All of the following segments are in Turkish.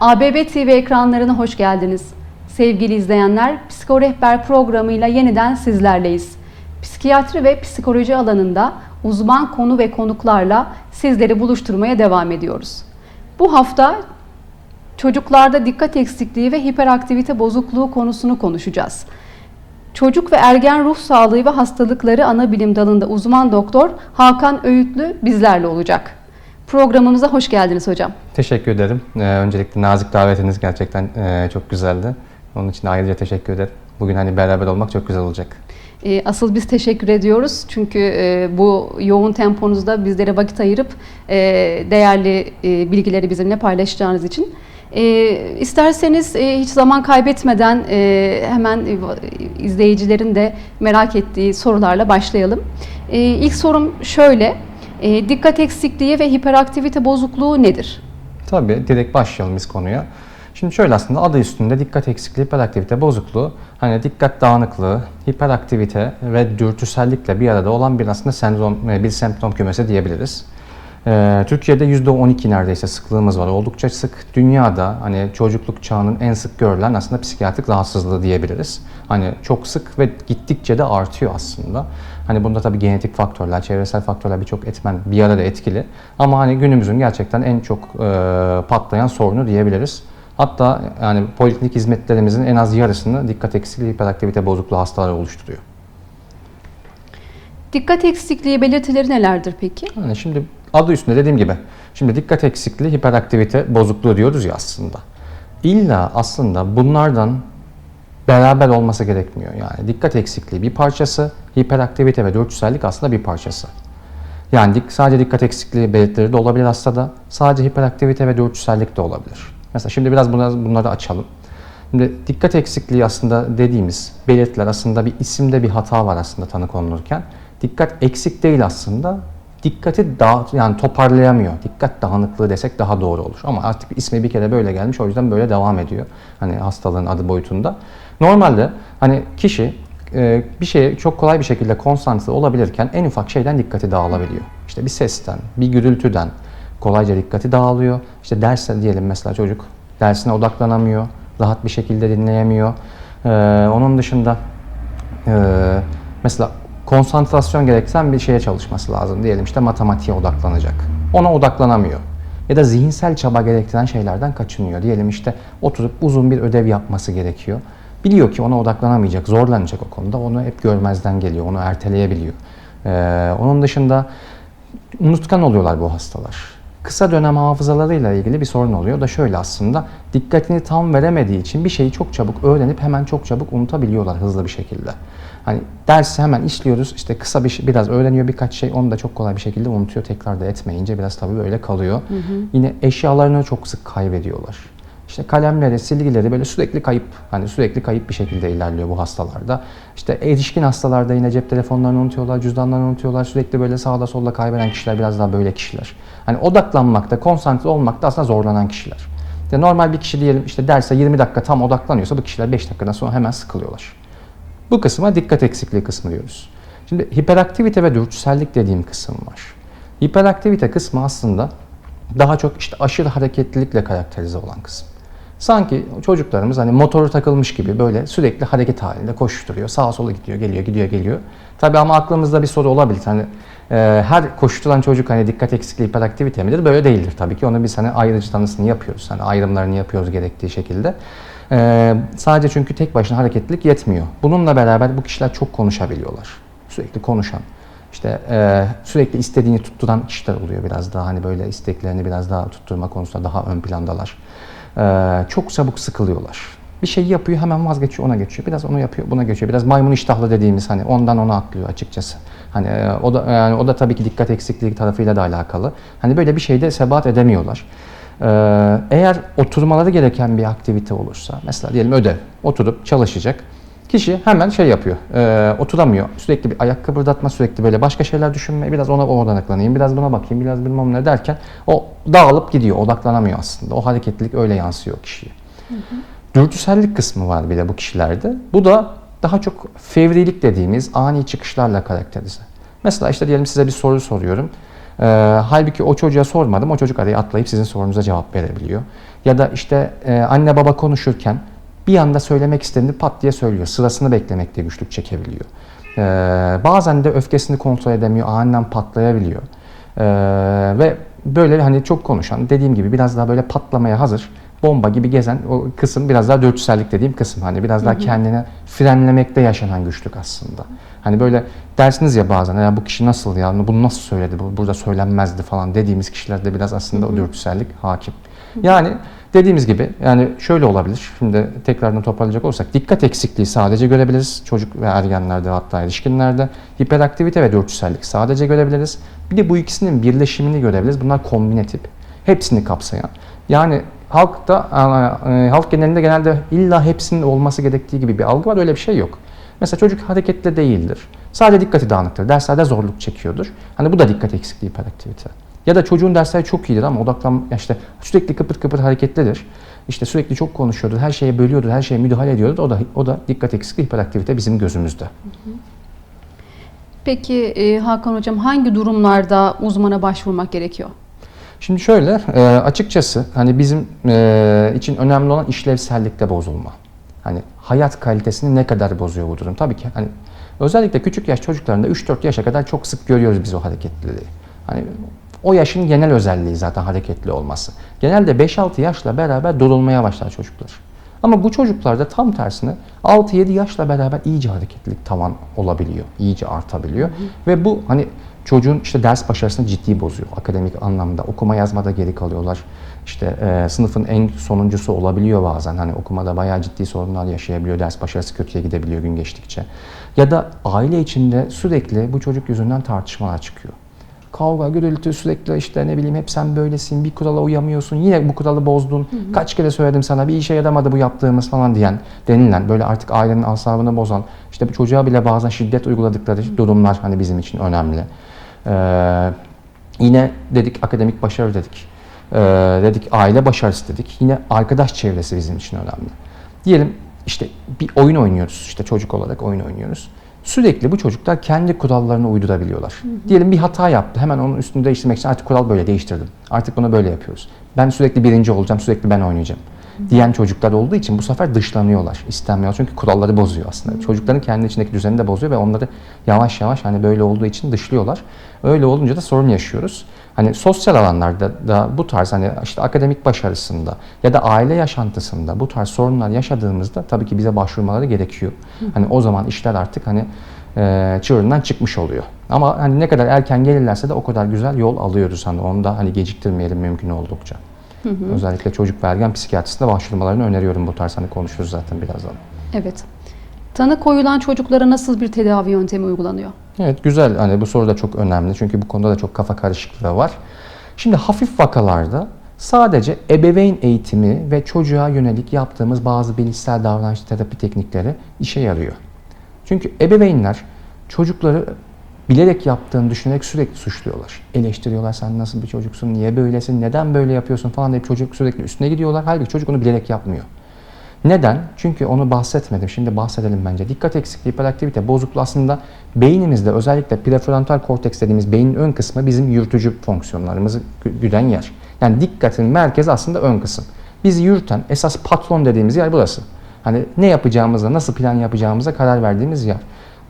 ABB TV ekranlarına hoş geldiniz. Sevgili izleyenler, Psikorehber programıyla yeniden sizlerleyiz. Psikiyatri ve psikoloji alanında uzman konu ve konuklarla sizleri buluşturmaya devam ediyoruz. Bu hafta çocuklarda dikkat eksikliği ve hiperaktivite bozukluğu konusunu konuşacağız. Çocuk ve ergen ruh sağlığı ve hastalıkları ana bilim dalında uzman doktor Hakan Öğütlü bizlerle olacak. Programımıza hoş geldiniz hocam. Teşekkür ederim. Ee, öncelikle nazik davetiniz gerçekten e, çok güzeldi. Onun için ayrıca teşekkür ederim. Bugün hani beraber olmak çok güzel olacak. E, Asıl biz teşekkür ediyoruz çünkü e, bu yoğun temponuzda bizlere vakit ayırıp e, değerli e, bilgileri bizimle paylaşacağınız için. E, İsterseniz e, hiç zaman kaybetmeden e, hemen e, izleyicilerin de merak ettiği sorularla başlayalım. E, İlk sorum şöyle, e, dikkat eksikliği ve hiperaktivite bozukluğu nedir? Tabii direkt başlayalım biz konuya. Şimdi şöyle aslında adı üstünde dikkat eksikliği, hiperaktivite bozukluğu, hani dikkat dağınıklığı, hiperaktivite ve dürtüsellikle bir arada olan bir aslında sendrom, e, bir semptom kümesi diyebiliriz. Ee, Türkiye'de %12 neredeyse sıklığımız var. Oldukça sık. Dünyada hani çocukluk çağının en sık görülen aslında psikiyatrik rahatsızlığı diyebiliriz. Hani çok sık ve gittikçe de artıyor aslında. Hani bunda tabii genetik faktörler, çevresel faktörler birçok etmen bir arada etkili. Ama hani günümüzün gerçekten en çok e, patlayan sorunu diyebiliriz. Hatta yani poliklinik hizmetlerimizin en az yarısını dikkat eksikliği, hiperaktivite bozukluğu hastaları oluşturuyor. Dikkat eksikliği belirtileri nelerdir peki? Yani şimdi adı üstünde dediğim gibi. Şimdi dikkat eksikliği, hiperaktivite bozukluğu diyoruz ya aslında. İlla aslında bunlardan beraber olması gerekmiyor. Yani dikkat eksikliği bir parçası, hiperaktivite ve dürtüsellik aslında bir parçası. Yani sadece dikkat eksikliği belirtileri de olabilir hastada, sadece hiperaktivite ve dürtüsellik de olabilir. Mesela şimdi biraz bunları, bunları açalım. Şimdi dikkat eksikliği aslında dediğimiz belirtiler aslında bir isimde bir hata var aslında tanı konulurken. Dikkat eksik değil aslında. Dikkati dağ, yani toparlayamıyor. Dikkat dağınıklığı desek daha doğru olur. Ama artık ismi bir kere böyle gelmiş o yüzden böyle devam ediyor. Hani hastalığın adı boyutunda. Normalde hani kişi e, bir şeye çok kolay bir şekilde konsantre olabilirken en ufak şeyden dikkati dağılabiliyor. İşte bir sesten, bir gürültüden kolayca dikkati dağılıyor. İşte derse diyelim mesela çocuk dersine odaklanamıyor, rahat bir şekilde dinleyemiyor. Ee, onun dışında e, mesela konsantrasyon gerektiren bir şeye çalışması lazım. Diyelim işte matematiğe odaklanacak. Ona odaklanamıyor. Ya da zihinsel çaba gerektiren şeylerden kaçınıyor. Diyelim işte oturup uzun bir ödev yapması gerekiyor. Biliyor ki ona odaklanamayacak, zorlanacak o konuda. Onu hep görmezden geliyor, onu erteleyebiliyor. Ee, onun dışında unutkan oluyorlar bu hastalar. Kısa dönem hafızalarıyla ilgili bir sorun oluyor. Da şöyle aslında dikkatini tam veremediği için bir şeyi çok çabuk öğrenip hemen çok çabuk unutabiliyorlar hızlı bir şekilde. Hani dersi hemen işliyoruz işte kısa bir şey- biraz öğreniyor birkaç şey onu da çok kolay bir şekilde unutuyor tekrar da etmeyince biraz tabii böyle kalıyor. Yine eşyalarını çok sık kaybediyorlar. İşte kalemleri, silgileri böyle sürekli kayıp, hani sürekli kayıp bir şekilde ilerliyor bu hastalarda. İşte erişkin hastalarda yine cep telefonlarını unutuyorlar, cüzdanlarını unutuyorlar. Sürekli böyle sağda solda kaybeden kişiler biraz daha böyle kişiler. Hani odaklanmakta, konsantre olmakta aslında zorlanan kişiler. İşte normal bir kişi diyelim işte derse 20 dakika tam odaklanıyorsa bu kişiler 5 dakikadan sonra hemen sıkılıyorlar. Bu kısma dikkat eksikliği kısmı diyoruz. Şimdi hiperaktivite ve dürtüsellik dediğim kısım var. Hiperaktivite kısmı aslında daha çok işte aşırı hareketlilikle karakterize olan kısım. Sanki çocuklarımız hani motoru takılmış gibi böyle sürekli hareket halinde koşturuyor. Sağa sola gidiyor, geliyor, gidiyor, geliyor. Tabii ama aklımızda bir soru olabilir. Hani e, her koşturan çocuk hani dikkat eksikliği hiperaktivite midir? Böyle değildir tabii ki. Onu biz hani ayrıcı tanısını yapıyoruz. Hani ayrımlarını yapıyoruz gerektiği şekilde. E, sadece çünkü tek başına hareketlilik yetmiyor. Bununla beraber bu kişiler çok konuşabiliyorlar. Sürekli konuşan. İşte e, sürekli istediğini tutturan kişiler oluyor biraz daha hani böyle isteklerini biraz daha tutturma konusunda daha ön plandalar. E, çok çabuk sıkılıyorlar. Bir şey yapıyor hemen vazgeçiyor ona geçiyor. Biraz onu yapıyor buna geçiyor. Biraz maymun iştahlı dediğimiz hani ondan ona atlıyor açıkçası. Hani e, o da yani o da tabii ki dikkat eksikliği tarafıyla da alakalı. Hani böyle bir şeyde sebat edemiyorlar. E, eğer oturmaları gereken bir aktivite olursa mesela diyelim ödev oturup çalışacak. Kişi hemen şey yapıyor, e, oturamıyor. Sürekli bir ayak kıpırdatma, sürekli böyle başka şeyler düşünme, biraz ona odaklanayım, biraz buna bakayım, biraz bilmem ne derken o dağılıp gidiyor, odaklanamıyor aslında. O hareketlilik öyle yansıyor kişiye. Dürtüsellik kısmı var bir de bu kişilerde. Bu da daha çok fevrilik dediğimiz ani çıkışlarla karakterize. Mesela işte diyelim size bir soru soruyorum. Ee, halbuki o çocuğa sormadım. O çocuk araya atlayıp sizin sorunuza cevap verebiliyor. Ya da işte e, anne baba konuşurken bir anda söylemek istediğini pat diye söylüyor. Sırasını beklemekte güçlük çekebiliyor. E, bazen de öfkesini kontrol edemiyor, aniden patlayabiliyor. E, ve böyle hani çok konuşan, dediğim gibi biraz daha böyle patlamaya hazır, bomba gibi gezen o kısım biraz daha dürtüsellik dediğim kısım. Hani biraz daha kendini frenlemekte yaşanan güçlük aslında. Hani böyle dersiniz ya bazen ya bu kişi nasıl ya bunu nasıl söyledi bu burada söylenmezdi falan dediğimiz kişilerde biraz aslında o dürtüsellik hakim. Yani dediğimiz gibi yani şöyle olabilir. Şimdi tekrardan toparlayacak olursak dikkat eksikliği sadece görebiliriz. Çocuk ve ergenlerde hatta erişkinlerde hiperaktivite ve dürtüsellik sadece görebiliriz. Bir de bu ikisinin birleşimini görebiliriz. Bunlar kombine tip. Hepsini kapsayan. Yani halkta e, halk genelinde genelde illa hepsinin olması gerektiği gibi bir algı var. Öyle bir şey yok. Mesela çocuk hareketli değildir. Sadece dikkati dağınıktır. Derslerde zorluk çekiyordur. Hani bu da dikkat eksikliği hiperaktivite. Ya da çocuğun dersleri çok iyidir ama odaklan işte sürekli kıpır kıpır hareketlidir. İşte sürekli çok konuşuyordur, her şeye bölüyordur, her şeye müdahale ediyordur. O da o da dikkat eksikliği hiperaktivite bizim gözümüzde. Peki e, Hakan Hocam hangi durumlarda uzmana başvurmak gerekiyor? Şimdi şöyle e, açıkçası hani bizim e, için önemli olan işlevsellikte bozulma. Hani hayat kalitesini ne kadar bozuyor bu durum? Tabii ki hani özellikle küçük yaş çocuklarında 3-4 yaşa kadar çok sık görüyoruz biz o hareketliliği. Hani o yaşın genel özelliği zaten hareketli olması. Genelde 5-6 yaşla beraber durulmaya başlar çocuklar. Ama bu çocuklarda tam tersine 6-7 yaşla beraber iyice hareketlilik tavan olabiliyor, iyice artabiliyor. Ve bu hani çocuğun işte ders başarısını ciddi bozuyor akademik anlamda. Okuma yazmada geri kalıyorlar. İşte e, sınıfın en sonuncusu olabiliyor bazen. Hani okumada bayağı ciddi sorunlar yaşayabiliyor. Ders başarısı kötüye gidebiliyor gün geçtikçe. Ya da aile içinde sürekli bu çocuk yüzünden tartışmalar çıkıyor. Kavga, gürültü sürekli işte ne bileyim hep sen böylesin, bir kurala uyamıyorsun, yine bu kuralı bozdun, kaç kere söyledim sana bir işe yaramadı bu yaptığımız falan diyen denilen böyle artık ailenin asabını bozan işte bu çocuğa bile bazen şiddet uyguladıkları durumlar hani bizim için önemli. Ee, yine dedik akademik başarı dedik. Ee, dedik aile başarısı dedik. Yine arkadaş çevresi bizim için önemli. Diyelim işte bir oyun oynuyoruz. işte çocuk olarak oyun oynuyoruz. Sürekli bu çocuklar kendi kurallarını uydurabiliyorlar. Diyelim bir hata yaptı. Hemen onun üstünü değiştirmek için artık kural böyle değiştirdim. Artık bunu böyle yapıyoruz. Ben sürekli birinci olacağım, sürekli ben oynayacağım. Diyen çocuklar olduğu için bu sefer dışlanıyorlar, istenmiyor. Çünkü kuralları bozuyor aslında. Çocukların kendi içindeki düzeni de bozuyor ve onları yavaş yavaş hani böyle olduğu için dışlıyorlar. Öyle olunca da sorun yaşıyoruz. Hani sosyal alanlarda da bu tarz hani işte akademik başarısında ya da aile yaşantısında bu tarz sorunlar yaşadığımızda tabii ki bize başvurmaları gerekiyor. Hani o zaman işler artık hani e, çığırından çıkmış oluyor. Ama hani ne kadar erken gelirlerse de o kadar güzel yol alıyoruz hani onu da hani geciktirmeyelim mümkün oldukça. Özellikle çocuk ve ergen psikiyatrisinde başvurmalarını öneriyorum bu tarz hani konuşuruz zaten birazdan. Evet. Tanı koyulan çocuklara nasıl bir tedavi yöntemi uygulanıyor? Evet güzel. Hani bu soru da çok önemli. Çünkü bu konuda da çok kafa karışıklığı var. Şimdi hafif vakalarda sadece ebeveyn eğitimi ve çocuğa yönelik yaptığımız bazı bilişsel davranış terapi teknikleri işe yarıyor. Çünkü ebeveynler çocukları bilerek yaptığını düşünerek sürekli suçluyorlar. Eleştiriyorlar sen nasıl bir çocuksun, niye böylesin, neden böyle yapıyorsun falan deyip çocuk sürekli üstüne gidiyorlar. Halbuki çocuk onu bilerek yapmıyor. Neden? Çünkü onu bahsetmedim. Şimdi bahsedelim bence. Dikkat eksikliği, hiperaktivite bozukluğu aslında beynimizde özellikle prefrontal korteks dediğimiz beynin ön kısmı bizim yürütücü fonksiyonlarımızı gü- güden yer. Yani dikkatin merkezi aslında ön kısım. Bizi yürüten esas patron dediğimiz yer burası. Hani ne yapacağımıza, nasıl plan yapacağımıza karar verdiğimiz yer.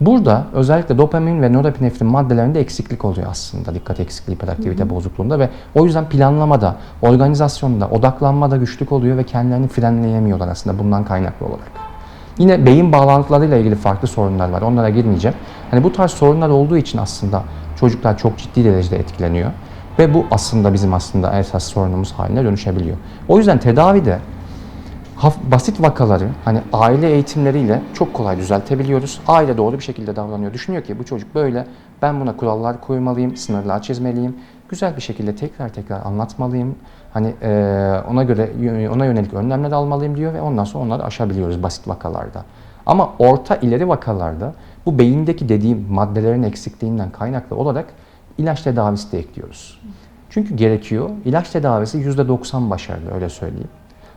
Burada özellikle dopamin ve norepinefrin maddelerinde eksiklik oluyor aslında dikkat eksikliği hiperaktivite bozukluğunda ve o yüzden planlamada, organizasyonda, odaklanmada güçlük oluyor ve kendilerini frenleyemiyorlar aslında bundan kaynaklı olarak. Yine beyin bağlantılarıyla ilgili farklı sorunlar var. Onlara girmeyeceğim. Hani bu tarz sorunlar olduğu için aslında çocuklar çok ciddi derecede etkileniyor ve bu aslında bizim aslında esas sorunumuz haline dönüşebiliyor. O yüzden tedavide basit vakaları hani aile eğitimleriyle çok kolay düzeltebiliyoruz. Aile doğru bir şekilde davranıyor. Düşünüyor ki bu çocuk böyle ben buna kurallar koymalıyım, sınırlar çizmeliyim. Güzel bir şekilde tekrar tekrar anlatmalıyım. Hani eee, ona göre ona yönelik önlemler almalıyım diyor ve ondan sonra onları aşabiliyoruz basit vakalarda. Ama orta ileri vakalarda bu beyindeki dediğim maddelerin eksikliğinden kaynaklı olarak ilaç tedavisi de ekliyoruz. Çünkü gerekiyor. İlaç tedavisi %90 başarılı öyle söyleyeyim.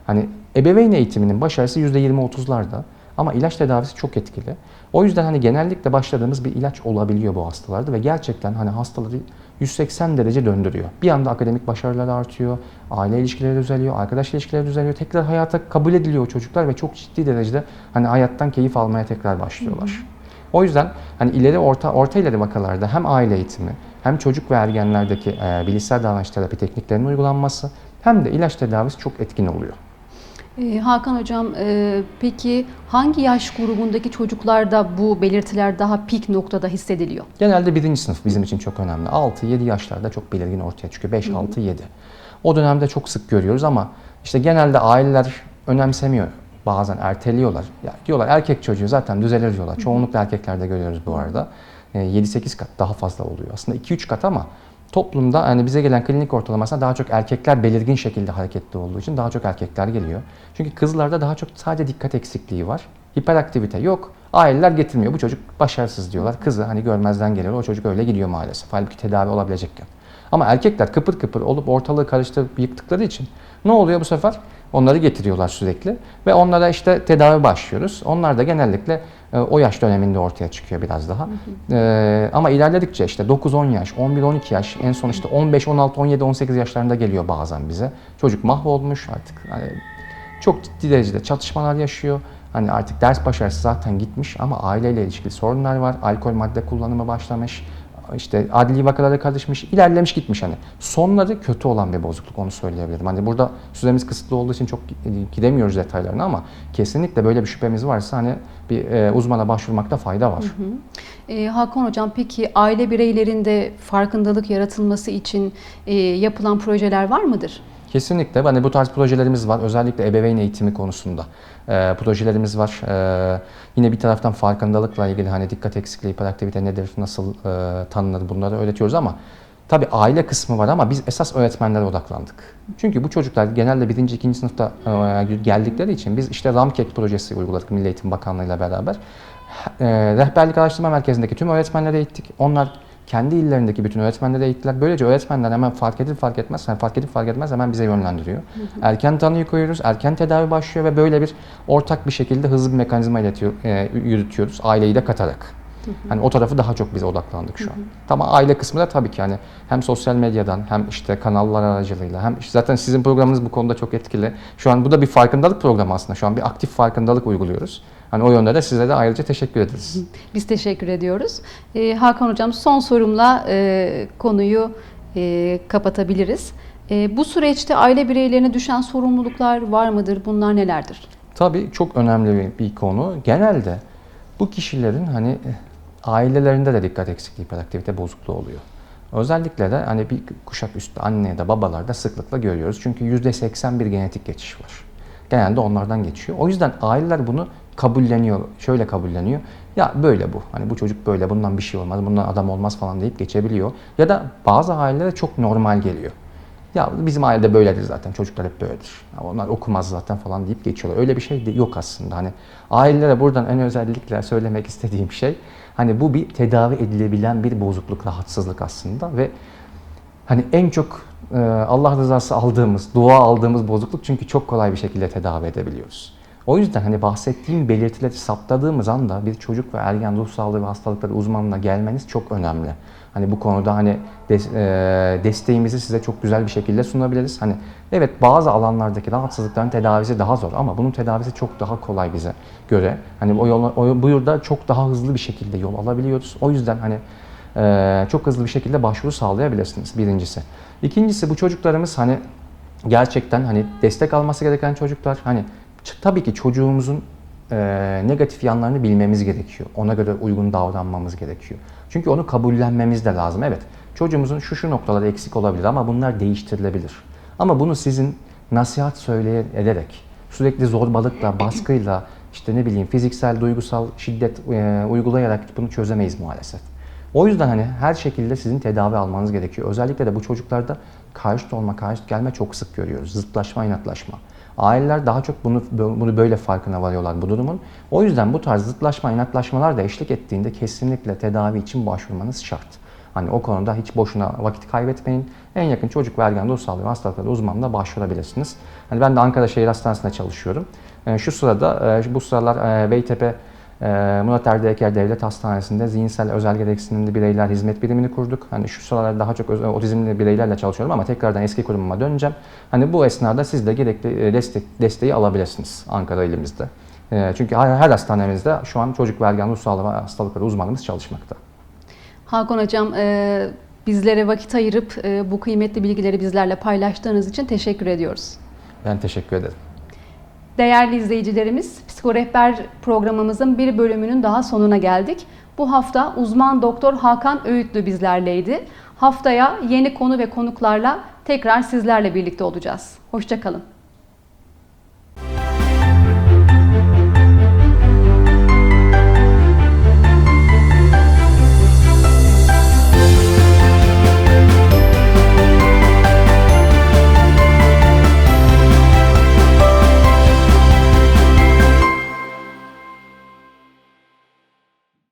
Hani ebeveyn eğitiminin başarısı %20-30'larda Ama ilaç tedavisi çok etkili. O yüzden hani genellikle başladığımız bir ilaç olabiliyor bu hastalarda ve gerçekten hani hastaları 180 derece döndürüyor. Bir anda akademik başarılar artıyor, aile ilişkileri düzeliyor, arkadaş ilişkileri düzeliyor. Tekrar hayata kabul ediliyor çocuklar ve çok ciddi derecede hani hayattan keyif almaya tekrar başlıyorlar. O yüzden hani ileri orta orta ileri vakalarda hem aile eğitimi hem çocuk ve ergenlerdeki e, bilişsel davranış terapi tekniklerinin uygulanması hem de ilaç tedavisi çok etkin oluyor. Ee, Hakan Hocam, e, peki hangi yaş grubundaki çocuklarda bu belirtiler daha pik noktada hissediliyor? Genelde birinci sınıf bizim için çok önemli. 6-7 yaşlarda çok belirgin ortaya çıkıyor. 5-6-7. O dönemde çok sık görüyoruz ama işte genelde aileler önemsemiyor. Bazen erteliyorlar. Ya diyorlar erkek çocuğu zaten düzelir diyorlar. Çoğunlukla erkeklerde görüyoruz bu arada. Ee, 7-8 kat daha fazla oluyor. Aslında 2-3 kat ama toplumda yani bize gelen klinik ortalamasına daha çok erkekler belirgin şekilde hareketli olduğu için daha çok erkekler geliyor. Çünkü kızlarda daha çok sadece dikkat eksikliği var. Hiperaktivite yok. Aileler getirmiyor. Bu çocuk başarısız diyorlar. Kızı hani görmezden geliyor. O çocuk öyle gidiyor maalesef. Halbuki tedavi olabilecekken. Ama erkekler kıpır kıpır olup ortalığı karıştırıp yıktıkları için ne oluyor bu sefer? Onları getiriyorlar sürekli ve onlara işte tedavi başlıyoruz. Onlar da genellikle e, o yaş döneminde ortaya çıkıyor biraz daha. E, ama ilerledikçe işte 9-10 yaş, 11-12 yaş, en son işte 15, 16, 17, 18 yaşlarında geliyor bazen bize. Çocuk mahvolmuş artık. Hani çok ciddi derecede çatışmalar yaşıyor. Hani artık ders başarısı zaten gitmiş ama aileyle ilişkili sorunlar var. Alkol madde kullanımı başlamış. İşte adli vakalara karışmış, ilerlemiş gitmiş hani. Sonları kötü olan bir bozukluk onu söyleyebilirim. Hani burada süremiz kısıtlı olduğu için çok gidemiyoruz detaylarına ama kesinlikle böyle bir şüphemiz varsa hani bir e, uzmana başvurmakta fayda var. Ee, Hakan Hocam, peki aile bireylerinde farkındalık yaratılması için e, yapılan projeler var mıdır? Kesinlikle. Hani bu tarz projelerimiz var. Özellikle ebeveyn eğitimi konusunda e, projelerimiz var. E, yine bir taraftan farkındalıkla ilgili hani dikkat eksikliği, hiperaktivite nedir, nasıl e, tanınır bunları öğretiyoruz ama tabii aile kısmı var ama biz esas öğretmenlere odaklandık. Çünkü bu çocuklar genelde birinci, ikinci sınıfta e, geldikleri için biz işte RAMKEK projesi uyguladık Milli Eğitim Bakanlığı ile beraber. E, Rehberlik Araştırma Merkezi'ndeki tüm öğretmenlere eğittik. Onlar kendi illerindeki bütün öğretmenlere eğittiler. Böylece öğretmenler hemen fark edip fark etmez, yani fark edip fark etmez hemen bize yönlendiriyor. Erken tanıyı koyuyoruz, erken tedavi başlıyor ve böyle bir ortak bir şekilde hızlı bir mekanizma iletiyor, e, yürütüyoruz. Aileyi de katarak. Hani o tarafı daha çok bize odaklandık şu an. Ama aile kısmı da tabii ki hani hem sosyal medyadan hem işte kanallar aracılığıyla hem işte zaten sizin programınız bu konuda çok etkili. Şu an bu da bir farkındalık programı aslında. Şu an bir aktif farkındalık uyguluyoruz. Hani o yönde de size de ayrıca teşekkür ederiz. Biz teşekkür ediyoruz. Ee, Hakan Hocam son sorumla e, konuyu e, kapatabiliriz. E, bu süreçte aile bireylerine düşen sorumluluklar var mıdır? Bunlar nelerdir? Tabii çok önemli bir, bir konu. Genelde bu kişilerin hani eh, ailelerinde de dikkat eksikliği, hiperaktivite bozukluğu oluyor. Özellikle de hani bir kuşak üstü anne ya da babalarda sıklıkla görüyoruz. Çünkü %80 bir genetik geçiş var. Genelde onlardan geçiyor. O yüzden aileler bunu kabulleniyor. Şöyle kabulleniyor. Ya böyle bu. Hani bu çocuk böyle. Bundan bir şey olmaz. Bundan adam olmaz falan deyip geçebiliyor. Ya da bazı ailelere çok normal geliyor. Ya bizim ailede böyledir zaten. Çocuklar hep böyledir. Ya onlar okumaz zaten falan deyip geçiyorlar. Öyle bir şey de yok aslında. Hani ailelere buradan en özellikle söylemek istediğim şey hani bu bir tedavi edilebilen bir bozukluk, rahatsızlık aslında ve hani en çok e, Allah rızası aldığımız, dua aldığımız bozukluk çünkü çok kolay bir şekilde tedavi edebiliyoruz. O yüzden hani bahsettiğim belirtileri saptadığımız anda bir çocuk ve ergen ruh sağlığı ve hastalıkları uzmanına gelmeniz çok önemli. Hani bu konuda hani des, e, desteğimizi size çok güzel bir şekilde sunabiliriz. Hani evet bazı alanlardaki rahatsızlıkların tedavisi daha zor ama bunun tedavisi çok daha kolay bize göre. Hani o yol, o, bu yolda çok daha hızlı bir şekilde yol alabiliyoruz. O yüzden hani e, çok hızlı bir şekilde başvuru sağlayabilirsiniz birincisi. İkincisi bu çocuklarımız hani gerçekten hani destek alması gereken çocuklar. Hani tabii ki çocuğumuzun e, negatif yanlarını bilmemiz gerekiyor. Ona göre uygun davranmamız gerekiyor. Çünkü onu kabullenmemiz de lazım. Evet çocuğumuzun şu şu noktaları eksik olabilir ama bunlar değiştirilebilir. Ama bunu sizin nasihat söyleye ederek, sürekli zorbalıkla, baskıyla, işte ne bileyim fiziksel, duygusal şiddet e, uygulayarak bunu çözemeyiz maalesef. O yüzden hani her şekilde sizin tedavi almanız gerekiyor. Özellikle de bu çocuklarda karşıt olma, karşıt gelme çok sık görüyoruz. Zıtlaşma, inatlaşma. Aileler daha çok bunu bunu böyle farkına varıyorlar bu durumun. O yüzden bu tarz zıtlaşma, inatlaşmalar da eşlik ettiğinde kesinlikle tedavi için başvurmanız şart. Hani o konuda hiç boşuna vakit kaybetmeyin. En yakın çocuk ve ergen ruh sağlığı hastalıkları uzmanına başvurabilirsiniz. Hani ben de Ankara Şehir Hastanesi'nde çalışıyorum. E, Şu sırada, e, bu sıralar e, Beytepe Murat Erdi Eker Devlet Hastanesi'nde zihinsel özel gereksinimli bireyler hizmet birimini kurduk. Hani şu sıralar daha çok otizmli bireylerle çalışıyorum ama tekrardan eski kurumuma döneceğim. Hani bu esnada siz de gerekli e, destek, desteği alabilirsiniz Ankara ilimizde. E, Çünkü her, her hastanemizde şu an çocuk ve ergen ruh sağlığı hastalıkları uzmanımız çalışmakta. Hakan Hocam e, bizlere vakit ayırıp e, bu kıymetli bilgileri bizlerle paylaştığınız için teşekkür ediyoruz. Ben teşekkür ederim. Değerli izleyicilerimiz, Psikorehber programımızın bir bölümünün daha sonuna geldik. Bu hafta uzman doktor Hakan Öğütlü bizlerleydi. Haftaya yeni konu ve konuklarla tekrar sizlerle birlikte olacağız. Hoşçakalın.